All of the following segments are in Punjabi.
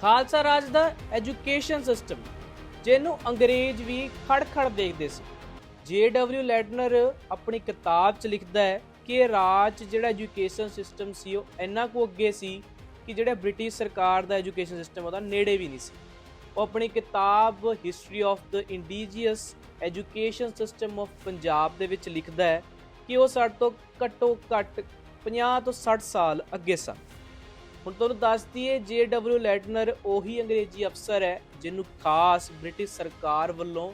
ਖਾਲਸਾ ਰਾਜ ਦਾ ਐਜੂਕੇਸ਼ਨ ਸਿਸਟਮ, ਜਿਹਨੂੰ ਅੰਗਰੇਜ਼ ਵੀ ਖੜ-ਖੜ ਦੇਖਦੇ ਸੀ। ਜੇ.ਡਬਲਯੂ ਲੈਡਨਰ ਆਪਣੀ ਕਿਤਾਬ 'ਚ ਲਿਖਦਾ ਹੈ ਕਿ ਰਾਜ 'ਚ ਜਿਹੜਾ ਐਜੂਕੇਸ਼ਨ ਸਿਸਟਮ ਸੀ, ਉਹ ਇੰਨਾ ਕੁ ਅੱਗੇ ਸੀ ਕਿ ਜਿਹੜਾ ਬ੍ਰਿਟਿਸ਼ ਸਰਕਾਰ ਦਾ ਐਜੂਕੇਸ਼ਨ ਸਿਸਟਮ, ਉਹਦਾ ਨੇੜੇ ਵੀ ਨਹੀਂ ਸੀ। ਉਹ ਆਪਣੀ ਕਿਤਾਬ history of the indigenous education system of Punjab ਦੇ ਵਿੱਚ ਲਿਖਦਾ ਹੈ ਕਿ ਉਹ ਸਾਡੇ ਤੋਂ ਘੱਟੋ ਘੱਟ 50 ਤੋਂ 60 ਸਾਲ ਅੱਗੇ ਸਨ। ਹੁਣ ਤੁਹਾਨੂੰ ਦੱਸ ਦਈਏ ਜੇ.ਡਬਲਯੂ ਲੈਡਨਰ ਉਹੀ ਅੰਗਰੇਜ਼ੀ ਅਫਸਰ ਹੈ, ਜਿਹਨੂੰ ਖਾਸ ਬ੍ਰਿਟਿਸ਼ ਸਰਕਾਰ ਵੱਲੋਂ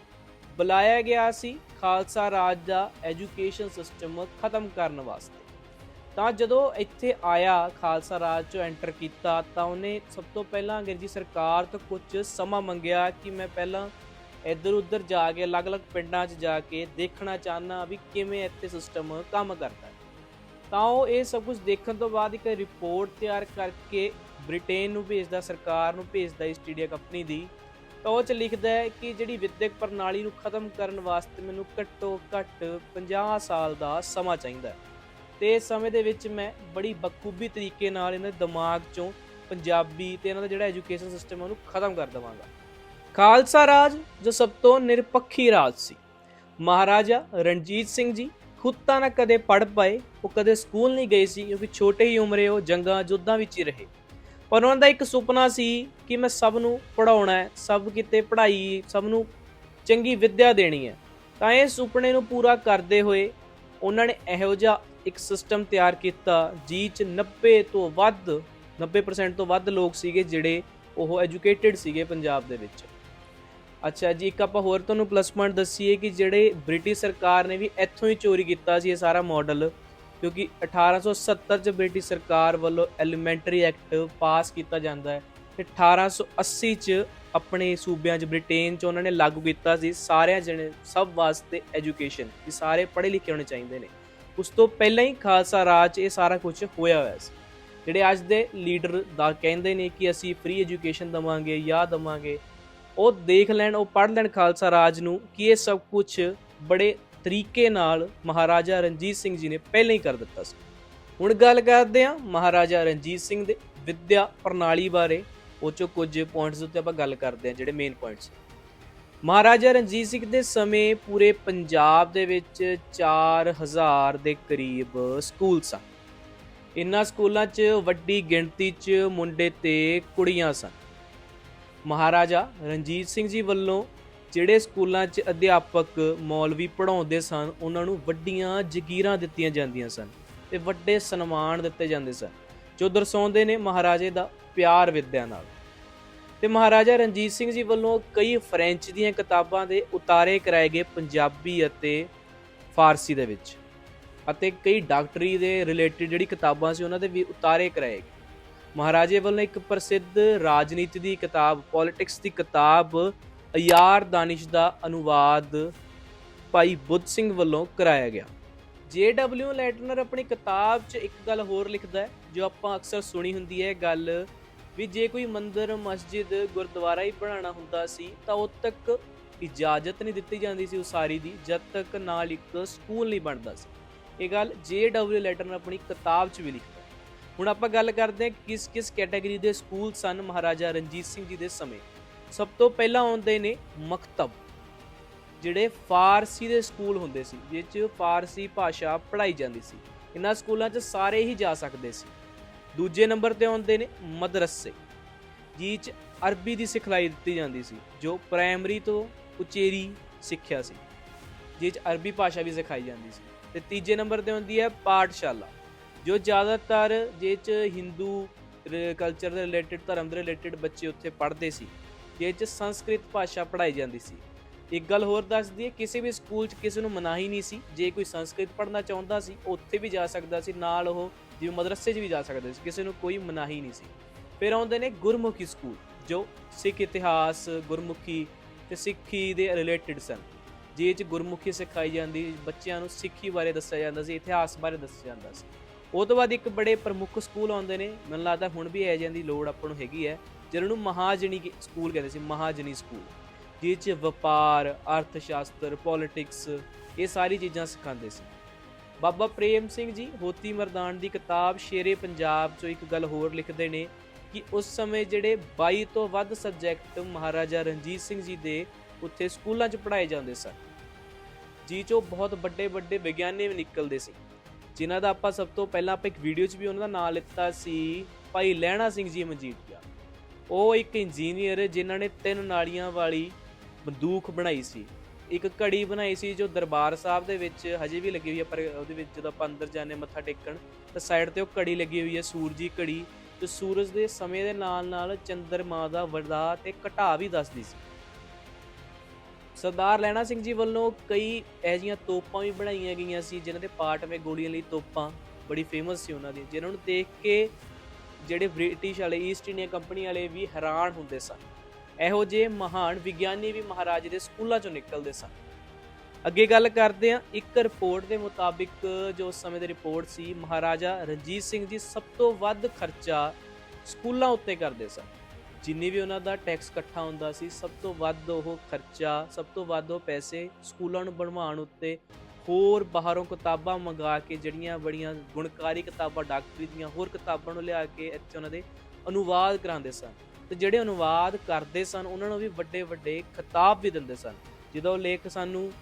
ਬੁਲਾਇਆ ਗਿਆ ਸੀ, ਖਾਲਸਾ ਰਾਜ ਦਾ ਐਜੂਕੇਸ਼ਨ ਸਿਸਟਮ ਖਤਮ ਕਰਨ ਵਾਸਤੇ। ਤਾਂ ਜਦੋਂ ਇੱਥੇ ਆਇਆ, ਖਾਲਸਾ ਰਾਜ ਚੋਂ ਐਂਟਰ ਕੀਤਾ, ਤਾਂ ਉਹਨੇ ਸਭ ਤੋਂ ਪਹਿਲਾਂ ਅੰਗਰੇਜ਼ੀ ਸਰਕਾਰ ਤੋਂ ਕੁਝ ਸਮਾਂ ਮੰਗਿਆ ਕਿ ਮੈਂ ਪਹਿਲਾਂ ਇੱਧਰ ਉੱਧਰ ਜਾ ਕੇ, ਅਲੱਗ-ਅਲੱਗ ਪਿੰਡਾਂ 'ਚ ਜਾ ਕੇ ਦੇਖਣਾ ਚਾਹਨਾ ਵੀ ਕਿਵੇਂ ਇੱਥੇ ਸਿਸਟਮ ਕੰਮ ਕਰਦਾ। ਤਾਂ ਉਹ ਇਹ ਸਭ ਕੁਝ ਦੇਖਣ ਤੋਂ ਬਾਅਦ ਇੱਕ ਰਿਪੋਰਟ ਤਿਆਰ ਕਰਕੇ ਬ੍ਰਿਟੇਨ ਨੂੰ ਭੇਜਦਾ, ਸਰਕਾਰ ਨੂੰ ਭੇਜਦਾ ਈਸਟ ਇੰਡੀਆ ਕੰਪਨੀ ਦੀ। ਤਾਂ ਉਹ ਚ ਲਿਖਦਾ ਹੈ ਕਿ ਜਿਹੜੀ ਵਿਦਿਅਕ ਪ੍ਰਣਾਲੀ ਨੂੰ ਖਤਮ ਕਰਨ ਵਾਸਤੇ ਮੈਨੂੰ ਘੱਟੋ ਘੱਟ 50 ਸਾਲ ਦਾ ਸਮਾਂ ਚਾਹੀਦਾ ਹੈ। ਤੇ ਇਸ ਸਮੇਂ ਦੇ ਵਿੱਚ ਮੈਂ ਬੜੀ ਬਖੂਬੀ ਤਰੀਕੇ ਨਾਲ ਇਹਨਾਂ ਦੇ ਦਿਮਾਗ ਚੋਂ ਪੰਜਾਬੀ ਤੇ ਇਹਨਾਂ ਦਾ ਜਿਹੜਾ ਐਜੂਕੇਸ਼ਨ ਸਿਸਟਮ ਉਹਨੂੰ ਖਤਮ ਕਰ ਦੇਵਾਂਗਾ। ਖਾਲਸਾ ਰਾਜ, ਜੋ ਸਭ ਤੋਂ ਨਿਰਪੱਖੀ ਰਾਜ ਸੀ। ਮਹਾਰਾਜਾ ਰਣਜੀਤ ਸਿੰਘ ਜੀ ਖੁਦ ਤਾਂ ਨਾ ਕਦੇ ਪੜ ਪਾਏ, ਉਹ ਕਦੇ ਸਕੂਲ ਨਹੀਂ ਗਏ ਸੀ, ਕਿਉਂਕਿ ਛੋਟੇ ਹੀ ਉਮਰੇ ਉਹ ਜੰਗਾਂ ਜੁੱਧਾਂ ਵਿੱਚ ਹੀ ਰਹੇ। ਪਰ ਉਹਨਾਂ ਦਾ ਇੱਕ ਸੁਪਨਾ ਸੀ ਕਿ ਮੈਂ ਸਭ ਨੂੰ ਪੜਾਉਣਾ ਹੈ, ਸਭ ਕਿਤੇ ਪੜ੍ਹਾਈ, ਸਭ ਨੂੰ ਚੰਗੀ ਵਿੱਦਿਆ ਦੇਣੀ ਹੈ। ਤਾਂ ਇਹ ਸੁਪਨੇ ਨੂੰ ਪੂਰਾ ਕਰਦੇ ਹੋਏ ਉਹਨਾਂ ਨੇ ਇਹੋ ਜਿਹਾ ਇੱਕ ਸਿਸਟਮ ਤਿਆਰ ਕੀਤਾ ਜਿਹ ਚ 90 ਤੋਂ ਵੱਧ 90% ਤੋਂ ਵੱਧ ਲੋਕ ਸੀਗੇ ਜਿਹੜੇ ਉਹ ਐਜੂਕੇਟਿਡ ਸੀਗੇ ਪੰਜਾਬ ਦੇ ਵਿੱਚ। ਅੱਛਾ ਜੀ, ਇੱਕ ਆਪਾਂ ਹੋਰ ਤੁਹਾਨੂੰ ਪਲੱਸ ਪੁਆਇੰਟ ਦੱਸੀਏ ਕਿ ਜਿਹੜੇ ਬ੍ਰਿਟਿਸ਼ ਸਰਕਾਰ ਨੇ ਵੀ ਇੱਥੋਂ ਹੀ ਚੋਰੀ ਕੀਤਾ ਸੀ ਇਹ ਸਾਰਾ ਮਾਡਲ ਕਿਉਂਕਿ 1870 ਚ ਬ੍ਰਿਟਿਸ਼ ਸਰਕਾਰ ਵੱਲੋਂ ਐਲੀਮੈਂਟਰੀ ਐਕਟ ਪਾਸ ਕੀਤਾ ਜਾਂਦਾ ਹੈ ਤੇ 1880 ਚ ਆਪਣੇ ਸੂਬਿਆਂ 'ਚ ਬ੍ਰਿਟੇਨ 'ਚ ਉਹਨਾਂ ਨੇ ਲਾਗੂ ਕੀਤਾ ਸੀ ਸਾਰਿਆਂ ਜਣੇ, ਸਭ ਵਾਸਤੇ ਐਜੂਕੇਸ਼ਨ ਕਿ ਸਾਰੇ ਪੜ੍ਹੇ ਲਿਖੇ ਹੋਣੇ ਚਾਹੀਦੇ ਨੇ। ਉਸ ਤੋਂ ਪਹਿਲਾਂ ਹੀ ਖਾਲਸਾ ਰਾਜ 'ਚ ਇਹ ਸਾਰਾ ਕੁਝ ਹੋਇਆ ਹੋਇਆ ਸੀ। ਜਿਹੜੇ ਅੱਜ ਦੇ ਲੀਡਰ ਦਾ ਕਹਿੰਦੇ ਨੇ ਕਿ ਅਸੀਂ ਫ੍ਰੀ ਐਜੂਕੇਸ਼ਨ ਦਵਾਂਗੇ ਜਾਂ ਦਵਾਂਗੇ ਉਹ ਦੇਖ ਲੈਣ, ਉਹ ਪੜ੍ਹ ਲੈਣ ਖਾਲਸਾ ਰਾਜ ਨੂੰ ਕਿ ਇਹ ਸਭ ਕੁਝ ਬੜੇ ਤਰੀਕੇ ਨਾਲ ਮਹਾਰਾਜਾ ਰਣਜੀਤ ਸਿੰਘ ਜੀ ਨੇ ਪਹਿਲਾਂ ਹੀ ਕਰ ਦਿੱਤਾ ਸੀ। ਹੁਣ ਗੱਲ ਕਰਦੇ ਹਾਂ ਮਹਾਰਾਜਾ ਰਣਜੀਤ ਸਿੰਘ ਦੇ ਵਿੱਦਿਆ ਪ੍ਰਣਾਲੀ ਬਾਰੇ, ਉਹ ਚੋਂ ਕੁਝ ਪੁਆਇੰਟਸ ਉੱਤੇ ਆਪਾਂ ਗੱਲ ਕਰਦੇ ਹਾਂ, ਜਿਹੜੇ ਮੇਨ ਪੁਆਇੰਟਸ ਮਹਾਰਾਜਾ ਰਣਜੀਤ ਸਿੰਘ ਦੇ ਸਮੇਂ ਪੂਰੇ ਪੰਜਾਬ ਦੇ ਵਿੱਚ 4000 ਦੇ ਕਰੀਬ ਸਕੂਲ ਸਨ। ਇਨ੍ਹਾਂ ਸਕੂਲਾਂ 'ਚ ਵੱਡੀ ਗਿਣਤੀ 'ਚ ਮੁੰਡੇ ਤੇ ਕੁੜੀਆਂ ਸਨ। ਮਹਾਰਾਜਾ ਰਣਜੀਤ ਸਿੰਘ ਜੀ ਵੱਲੋਂ ਜਿਹੜੇ ਸਕੂਲਾਂ 'ਚ ਅਧਿਆਪਕ ਮੌਲਵੀ ਪੜ੍ਹਾਉਂਦੇ ਸਨ, ਉਹਨਾਂ ਨੂੰ ਵੱਡੀਆਂ ਜ਼ਗੀਰਾਂ ਦਿੱਤੀਆਂ ਜਾਂਦੀਆਂ ਸਨ ਤੇ ਵੱਡੇ ਸਨਮਾਨ ਦਿੱਤੇ ਜਾਂਦੇ ਸਨ। ਜੋ ਦਰਸਾਉਂਦੇ ਨੇ ਮਹਾਰਾਜੇ ਦਾ ਪਿਆਰ ਵਿਦਿਆ ਨਾਲ। ਤੇ ਮਹਾਰਾਜਾ ਰਣਜੀਤ ਸਿੰਘ ਜੀ ਵੱਲੋਂ ਕਈ ਫ੍ਰੈਂਚ ਦੀਆਂ ਕਿਤਾਬਾਂ ਦੇ ਉਤਾਰੇ ਕਰਾਏ ਗਏ ਪੰਜਾਬੀ ਅਤੇ ਫਾਰਸੀ ਦੇ ਵਿੱਚ ਅਤੇ ਕਈ ਡਾਕਟਰੀ ਦੇ ਰਿਲੇਟਡ ਜਿਹੜੀ ਕਿਤਾਬਾਂ ਸੀ, ਉਹਨਾਂ ਦੇ ਵੀ ਉਤਾਰੇ ਕਰਾਏ ਗਏ। ਮਹਾਰਾਜੇ ਵੱਲੋਂ ਇੱਕ ਪ੍ਰਸਿੱਧ ਰਾਜਨੀਤੀ ਦੀ ਕਿਤਾਬ ਪੋਲਿਟਿਕਸ ਦੀ ਕਿਤਾਬ, ਅਯਾਰ ਦਾਨਿਸ਼ ਦਾ ਅਨੁਵਾਦ ਭਾਈ ਬੁੱਧ ਸਿੰਘ ਵੱਲੋਂ ਕਰਾਇਆ ਗਿਆ। ਜੇ ਜੇ.ਡਬਲਯੂ ਲੈਟਨਰ ਆਪਣੀ ਕਿਤਾਬ 'ਚ ਇੱਕ ਗੱਲ ਹੋਰ ਲਿਖਦਾ ਹੈ, ਜੋ ਆਪਾਂ ਅਕਸਰ ਸੁਣੀ ਹੁੰਦੀ ਹੈ ਗੱਲ ਵੀ ਜੇ ਕੋਈ ਮੰਦਿਰ, ਮਸਜਿਦ, ਗੁਰਦੁਆਰਾ ਹੀ ਬਣਾਉਣਾ ਹੁੰਦਾ ਸੀ, ਤਾਂ ਉਦ ਤੱਕ ਇਜਾਜ਼ਤ ਨਹੀਂ ਦਿੱਤੀ ਜਾਂਦੀ ਸੀ ਉਸਾਰੀ ਦੀ, ਜਦ ਤੱਕ ਨਾਲ ਇੱਕ ਸਕੂਲ ਨਹੀਂ ਬਣਦਾ ਸੀ। ਇਹ ਗੱਲ ਜੇ ਜੇ.ਡਬਲਯੂ ਲੈਟਨਰ ਆਪਣੀ ਕਿਤਾਬ 'ਚ ਵੀ ਲਿਖੀ ਹੁਣ ਆਪਾਂ ਗੱਲ ਕਰਦੇ ਹਾਂ ਕਿਸ ਕਿਸ ਕੈਟਾਗਰੀ ਦੇ ਸਕੂਲ ਸਨ ਮਹਾਰਾਜਾ ਰਣਜੀਤ ਸਿੰਘ ਜੀ ਦੇ ਸਮੇਂ। ਸਭ ਤੋਂ ਪਹਿਲਾਂ ਆਉਂਦੇ ਨੇ ਮਕਤਬ, ਜਿਹੜੇ ਫਾਰਸੀ ਦੇ ਸਕੂਲ ਹੁੰਦੇ ਸੀ ਜਿਸ 'ਚ ਫਾਰਸੀ ਭਾਸ਼ਾ ਪੜ੍ਹਾਈ ਜਾਂਦੀ ਸੀ। ਇਹਨਾਂ ਸਕੂਲਾਂ 'ਚ ਸਾਰੇ ਹੀ ਜਾ ਸਕਦੇ ਸੀ। ਦੂਜੇ ਨੰਬਰ ਤੇ ਆਉਂਦੇ ਨੇ ਮਦਰਸੇ ਜਿਸ 'ਚ ਅਰਬੀ ਦੀ ਸਿਖਲਾਈ ਦਿੱਤੀ ਜਾਂਦੀ ਸੀ, ਜੋ ਪ੍ਰਾਇਮਰੀ ਤੋਂ ਉਚੇਰੀ ਸਿੱਖਿਆ ਸੀ ਜਿਸ 'ਚ ਅਰਬੀ ਭਾਸ਼ਾ ਵੀ ਸਿਖਾਈ ਜਾਂਦੀ ਸੀ। ਤੇ ਤੀਜੇ ਨੰਬਰ ਤੇ ਹੁੰਦੀ ਹੈ ਪਾਠਸ਼ਾਲਾ। ਜੋ ਜ਼ਿਆਦਾਤਰ ਜਿਸ 'ਚ ਹਿੰਦੂ ਕਲਚਰ ਦੇ ਰਿਲੇਟਡ ਧਰਮ ਦੇ ਰਿਲੇਟਡ ਬੱਚੇ ਉੱਥੇ ਪੜ੍ਹਦੇ ਸੀ ਜਿਹਦੇ 'ਚ ਸੰਸਕ੍ਰਿਤ ਭਾਸ਼ਾ ਪੜ੍ਹਾਈ ਜਾਂਦੀ ਸੀ। ਇੱਕ ਗੱਲ ਹੋਰ ਦੱਸ ਦਈਏ, ਕਿਸੇ ਵੀ ਸਕੂਲ 'ਚ ਕਿਸੇ ਨੂੰ ਮਨਾਹੀ ਨਹੀਂ ਸੀ, ਜੇ ਕੋਈ ਸੰਸਕ੍ਰਿਤ ਪੜ੍ਹਨਾ ਚਾਹੁੰਦਾ ਸੀ, ਉੱਥੇ ਵੀ ਜਾ ਸਕਦਾ ਸੀ, ਨਾਲ ਉਹ ਜਿਵੇਂ ਮਦਰਸੇ 'ਚ ਵੀ ਜਾ ਸਕਦਾ ਸੀ, ਕਿਸੇ ਨੂੰ ਕੋਈ ਮਨਾਹੀ ਨਹੀਂ ਸੀ। ਫਿਰ ਆਉਂਦੇ ਨੇ ਗੁਰਮੁਖੀ ਸਕੂਲ, ਜੋ ਸਿੱਖ ਇਤਿਹਾਸ, ਗੁਰਮੁਖੀ ਤੇ ਸਿੱਖੀ ਦੇ ਰਿਲੇਟਡ ਸਨ। ਜਿਹ 'ਚ ਗੁਰਮੁਖੀ ਸਿਖਾਈ ਜਾਂਦੀ, ਬੱਚਿਆਂ ਨੂੰ ਸਿੱਖੀ ਬਾਰੇ ਦੱਸਿਆ ਜਾਂਦਾ ਸੀ, ਇਤਿਹਾਸ ਬਾਰੇ ਦੱਸਿਆ ਜਾਂਦਾ ਸੀ। ਉਹ ਤੋਂ ਬਾਅਦ ਇੱਕ ਬੜੇ ਪ੍ਰਮੁੱਖ ਸਕੂਲ ਆਉਂਦੇ ਨੇ। ਮੈਨੂੰ ਲੱਗਦਾ ਹੁਣ ਵੀ ਐ ਦੀ ਲੋੜ ਆਪਾਂ ਨੂੰ ਹੈਗੀ ਹੈ, ਜਿਹਨਾਂ ਨੂੰ ਮਹਾਜਨੀ ਸਕੂਲ ਕਹਿੰਦੇ ਸੀ, ਮਹਾਜਨੀ ਸਕੂਲ। ਜਿਹ 'ਚ ਵਪਾਰ ਅਰਥ ਸ਼ਾਸਤਰ ਪੋਲਿਟਿਕਸ ਇਹ ਸਾਰੀ ਚੀਜ਼ਾਂ ਸਿਖਾਉਂਦੇ ਸੀ। ਬਾਬਾ ਪ੍ਰੇਮ ਸਿੰਘ ਜੀ ਹੋਤੀ ਮਰਦਾਨ ਦੀ ਕਿਤਾਬ ਸ਼ੇਰੇ ਪੰਜਾਬ 'ਚੋਂ ਇੱਕ ਗੱਲ ਹੋਰ ਲਿਖਦੇ ਨੇ ਕਿ ਉਸ ਸਮੇਂ ਜਿਹੜੇ 22 ਤੋਂ ਵੱਧ ਸਬਜੈਕਟ ਮਹਾਰਾਜਾ ਰਣਜੀਤ ਸਿੰਘ ਜੀ ਦੇ ਉੱਥੇ ਸਕੂਲਾਂ 'ਚ ਪੜ੍ਹਾਏ ਜਾਂਦੇ ਸਨ। ਜੀ ਚੋਂ ਬਹੁਤ ਵੱਡੇ ਵੱਡੇ ਵਿਗਿਆਨੀ ਵੀ ਨਿਕਲਦੇ ਸੀ। ਜਿਨ੍ਹਾਂ ਦਾ ਆਪਾਂ ਸਭ ਤੋਂ ਪਹਿਲਾਂ ਆਪਾਂ ਇੱਕ ਵੀਡੀਓ 'ਚ ਵੀ ਉਹਨਾਂ ਦਾ ਨਾਮ ਲਿੱਤਾ ਸੀ ਭਾਈ ਲਹਿਣਾ ਸਿੰਘ ਜੀ ਮਜੀਠੀਆ ਉਹ ਇੱਕ ਇੰਜੀਨੀਅਰ ਜਿਨ੍ਹਾਂ ਨੇ ਤਿੰਨ ਨਾਲੀਆਂ ਵਾਲੀ ਬੰਦੂਕ ਬਣਾਈ ਸੀ। ਇੱਕ ਘੜੀ ਬਣਾਈ ਸੀ ਜੋ ਦਰਬਾਰ ਸਾਹਿਬ ਦੇ ਵਿੱਚ ਹਜੇ ਵੀ ਲੱਗੀ ਹੋਈ ਹੈ ਪਰ ਉਹਦੇ ਵਿੱਚ ਜਦੋਂ ਆਪਾਂ ਅੰਦਰ ਜਾਂਦੇ ਹਾਂ, ਮੱਥਾ ਟੇਕਣ, ਤਾਂ ਸਾਈਡ ਤੇ ਉਹ ਘੜੀ ਲੱਗੀ ਹੋਈ ਹੈ ਸੂਰਜੀ ਘੜੀ ਤੇ ਸੂਰਜ ਦੇ ਸਮੇਂ ਦੇ ਨਾਲ ਨਾਲ ਚੰਦਰਮਾ ਦਾ ਵਧਾ ਤੇ ਘਟਾ ਵੀ ਦੱਸਦੀ ਸੀ। ਸਰਦਾਰ ਲੈਣਾ ਸਿੰਘ ਜੀ ਵੱਲੋਂ ਕਈ ਇਹੋ ਜਿਹੀਆਂ ਤੋਪਾਂ ਵੀ ਬਣਾਈਆਂ ਗਈਆਂ ਸੀ, ਜਿਨ੍ਹਾਂ ਦੇ ਪਾਰਟ ਵਿੱਚ ਗੋਲੀਆਂ ਲਈ ਤੋਪਾਂ, ਬੜੀ ਫੇਮਸ ਸੀ ਉਹਨਾਂ ਦੀ, ਜਿਨ੍ਹਾਂ ਨੂੰ ਦੇਖ ਕੇ ਜਿਹੜੇ ਬ੍ਰਿਟਿਸ਼ ਵਾਲੇ ਈਸਟ ਇੰਡੀਆ ਕੰਪਨੀ ਵਾਲੇ ਵੀ ਹੈਰਾਨ ਹੁੰਦੇ ਸਨ। ਇਹੋ ਜਿਹੇ ਮਹਾਨ ਵਿਗਿਆਨੀ ਵੀ ਮਹਾਰਾਜ ਦੇ ਸਕੂਲਾਂ ਚੋਂ ਨਿਕਲਦੇ ਸਨ। ਅੱਗੇ ਗੱਲ ਕਰਦੇ ਹਾਂ, ਇੱਕ ਰਿਪੋਰਟ ਦੇ ਮੁਤਾਬਿਕ ਜੋ ਉਸ ਸਮੇਂ ਦੀ ਰਿਪੋਰਟ ਸੀ, ਮਹਾਰਾਜਾ ਰਣਜੀਤ ਸਿੰਘ ਜੀ ਸਭ ਤੋਂ ਵੱਧ ਖਰਚਾ ਸਕੂਲਾਂ ਉੱਤੇ ਕਰਦੇ ਸਨ। ਜਿੰਨੀ ਵੀ ਉਹਨਾਂ ਦਾ ਟੈਕਸ ਇਕੱਠਾ ਹੁੰਦਾ ਸੀ, ਸਭ ਤੋਂ ਵੱਧ ਉਹ ਖਰਚਾ, ਸਭ ਤੋਂ ਵੱਧ ਉਹ ਪੈਸੇ ਸਕੂਲਾਂ ਨੂੰ ਬਣਵਾਉਣ ਉੱਤੇ ਹੋਰ ਬਾਹਰੋਂ ਕਿਤਾਬਾਂ ਮੰਗਾ ਕੇ, ਜਿਹੜੀਆਂ ਬੜੀਆਂ ਗੁਣਕਾਰੀ ਕਿਤਾਬਾਂ, ਡਾਕਟਰੀ ਦੀਆਂ ਹੋਰ ਕਿਤਾਬਾਂ ਨੂੰ ਲਿਆ ਕੇ ਇੱਥੇ ਉਹਨਾਂ ਦੇ ਅਨੁਵਾਦ ਕਰਾਉਂਦੇ ਸਨ। ਤੇ ਜਿਹੜੇ ਅਨੁਵਾਦ ਕਰਦੇ ਸਨ, ਉਹਨਾਂ ਨੂੰ ਵੀ ਵੱਡੇ ਵੱਡੇ ਖਿਤਾਬ ਵੀ ਦਿੰਦੇ ਸਨ। ਜਿਹਦਾ ਉਹ ਲੇਖ ਸਾਨੂੰ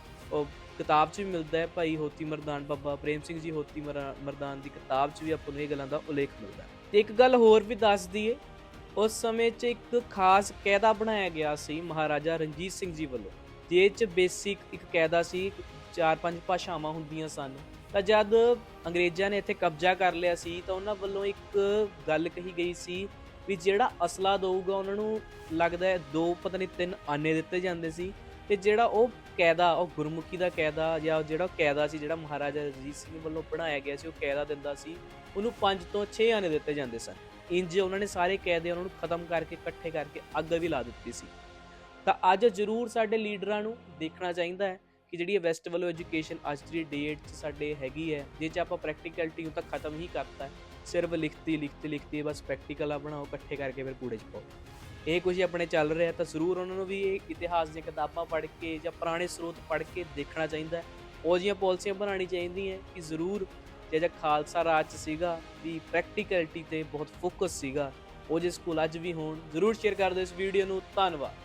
ਕਿਤਾਬ 'ਚ ਵੀ ਮਿਲਦਾ ਹੈ, ਭਾਈ ਹੋਤੀ ਮਰਦਾਨ, ਬਾਬਾ ਪ੍ਰੇਮ ਸਿੰਘ ਜੀ ਹੋਤੀ ਮਰਾ- ਮਰਦਾਨ ਦੀ ਕਿਤਾਬ 'ਚ ਵੀ ਆਪਾਂ ਨੂੰ ਇਹ ਗੱਲਾਂ ਦਾ ਉਲੇਖ ਮਿਲਦਾ ਹੈ। ਤੇ ਇੱਕ ਗੱਲ ਹੋਰ ਵੀ ਦੱਸ ਦਈਏ ਉਸ ਸਮੇਂ 'ਚ ਇੱਕ ਖਾਸ ਕਾਇਦਾ ਬਣਾਇਆ ਗਿਆ ਸੀ ਮਹਾਰਾਜਾ ਰਣਜੀਤ ਸਿੰਘ ਜੀ ਵੱਲੋਂ ਜਿਹ 'ਚ ਬੇਸਿਕ ਇੱਕ ਕਾਇਦਾ ਸੀ, ਚਾਰ ਪੰਜ ਭਾਸ਼ਾਵਾਂ ਹੁੰਦੀਆਂ ਸਨ। ਤਾਂ ਜਦ ਅੰਗਰੇਜ਼ਾਂ ਨੇ ਇੱਥੇ ਕਬਜ਼ਾ ਕਰ ਲਿਆ ਸੀ, ਤਾਂ ਉਹਨਾਂ ਵੱਲੋਂ ਇੱਕ ਗੱਲ ਕਹੀ ਗਈ ਸੀ ਵੀ ਜਿਹੜਾ ਅਸਲਾ ਦਊਗਾ, ਉਹਨਾਂ ਨੂੰ ਲੱਗਦਾ ਹੈ ਦੋ, ਪਤਾ ਨਹੀਂ ਤਿੰਨ ਆਨੇ ਦਿੱਤੇ ਜਾਂਦੇ ਸੀ ਤੇ ਜਿਹੜਾ ਉਹ ਕਾਇਦਾ ਉਹ ਗੁਰਮੁਖੀ ਦਾ ਕਾਇਦਾ ਜਾਂ ਜਿਹੜਾ ਕਾਇਦਾ ਸੀ, ਜਿਹੜਾ ਮਹਾਰਾਜਾ ਰਣਜੀਤ ਸਿੰਘ ਵੱਲੋਂ ਬਣਾਇਆ ਗਿਆ ਸੀ, ਉਹ ਕਾਇਦਾ ਦਿੰਦਾ ਸੀ, ਉਹਨੂੰ 5 ਤੋਂ 6 ਆਨੇ ਦਿੱਤੇ ਜਾਂਦੇ ਸਨ। ਇੰਜ ਉਹਨਾਂ ਨੇ ਸਾਰੇ ਕੈਦੇ ਉਹਨਾਂ ਨੂੰ ਖਤਮ ਕਰਕੇ, ਇਕੱਠੇ ਕਰਕੇ ਅੱਗ ਵੀ ਲਾ ਦਿੱਤੀ ਸੀ। ਤਾਂ ਅੱਜ ਜ਼ਰੂਰ ਸਾਡੇ ਲੀਡਰਾਂ ਨੂੰ ਦੇਖਣਾ ਚਾਹੀਦਾ ਹੈ ਕਿ ਜਿਹੜੀ ਵੈਸਟ ਵੱਲੋਂ ਐਜੂਕੇਸ਼ਨ ਅੱਜ ਦੀ ਡੇਟ 'ਚ ਸਾਡੇ ਹੈਗੀ ਹੈ, ਜੇ ਚ ਆਪਾਂ ਪ੍ਰੈਕਟੀਕੈਲਿਟੀ ਨੂੰ ਤਾਂ ਖਤਮ ਹੀ ਕਰਤਾ ਸਿਰਫ ਲਿਖਤੀ ਲਿਖਤੀ ਲਿਖਤੀ ਬਸ ਪ੍ਰੈਕਟੀਕਲ ਬਣਾਓ, ਇਕੱਠੇ ਕਰਕੇ ਫਿਰ ਕੂੜੇ 'ਚ ਪਾਓ। ਇਹ ਕੁਝ ਆਪਣੇ ਚੱਲ ਰਿਹਾ ਤਾਂ ਜ਼ਰੂਰ ਉਹਨਾਂ ਨੂੰ ਵੀ ਇਹ ਇਤਿਹਾਸ ਦੀਆਂ ਕਿਤਾਬਾਂ ਪੜ੍ਹ ਕੇ ਜਾਂ ਪੁਰਾਣੇ ਸਰੋਤ ਪੜ੍ਹ ਕੇ ਦੇਖਣਾ ਚਾਹੀਦਾ ਹੈ। ਉਹ ਜਿਹੀਆਂ ਪਾਲਿਸੀਆਂ ਬਣਾਉਣੀ ਚਾਹੀਦੀਆਂ ਕਿ ਜ਼ਰੂਰ ਜਿਹੜਾ ਖਾਲਸਾ ਰਾਜ 'ਚ ਸੀਗਾ, ਵੀ ਪ੍ਰੈਕਟੀਕੈਲਿਟੀ ਤੇ ਬਹੁਤ ਫੋਕਸ ਸੀਗਾ, ਉਹ ਜੇ ਸਕੂਲ ਅੱਜ ਵੀ ਹੋਣ, ਜ਼ਰੂਰ ਸ਼ੇਅਰ ਕਰ ਦਿਓ ਇਸ ਵੀਡੀਓ ਨੂੰ, ਧੰਨਵਾਦ।